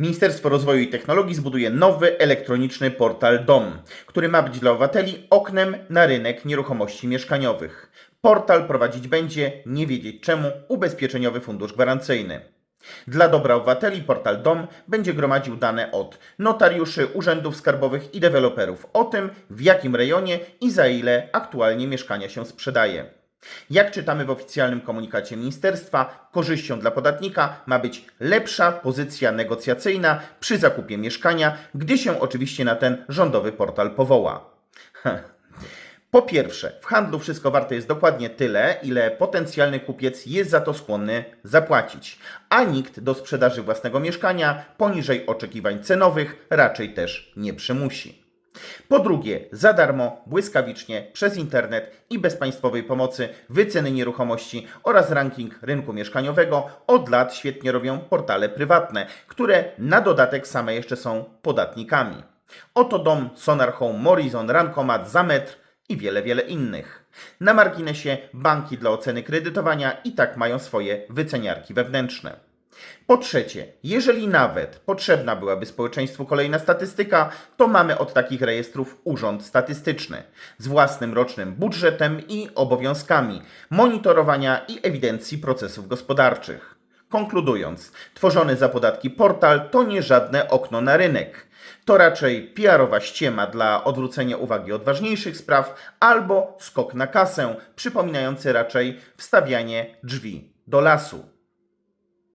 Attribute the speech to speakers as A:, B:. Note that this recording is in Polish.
A: Ministerstwo Rozwoju i Technologii zbuduje nowy elektroniczny portal DOM, który ma być dla obywateli oknem na rynek nieruchomości mieszkaniowych. Portal prowadzić będzie, nie wiedzieć czemu, Ubezpieczeniowy Fundusz Gwarancyjny. Dla dobra obywateli portal DOM będzie gromadził dane od notariuszy, urzędów skarbowych i deweloperów o tym, w jakim rejonie i za ile aktualnie mieszkania się sprzedaje. Jak czytamy w oficjalnym komunikacie ministerstwa, korzyścią dla podatnika ma być lepsza pozycja negocjacyjna przy zakupie mieszkania, gdy się oczywiście na ten rządowy portal powoła. Po pierwsze, w handlu wszystko warte jest dokładnie tyle, ile potencjalny kupiec jest za to skłonny zapłacić, a nikt do sprzedaży własnego mieszkania poniżej oczekiwań cenowych raczej też nie przymusi. Po drugie, za darmo, błyskawicznie, przez internet i bez państwowej pomocy wyceny nieruchomości oraz ranking rynku mieszkaniowego od lat świetnie robią portale prywatne, które na dodatek same jeszcze są podatnikami. Oto dom, Sonar Home, Morizon, Rankomat, Zametr i wiele, wiele innych. Na marginesie banki dla oceny kredytowania i tak mają swoje wyceniarki wewnętrzne. Po trzecie, jeżeli nawet potrzebna byłaby społeczeństwu kolejna statystyka, to mamy od takich rejestrów Urząd Statystyczny z własnym rocznym budżetem i obowiązkami monitorowania i ewidencji procesów gospodarczych. Konkludując, tworzony za podatki portal to nie żadne okno na rynek. To raczej PR-owa ściema dla odwrócenia uwagi od ważniejszych spraw albo skok na kasę, przypominający raczej wstawianie drzwi do lasu.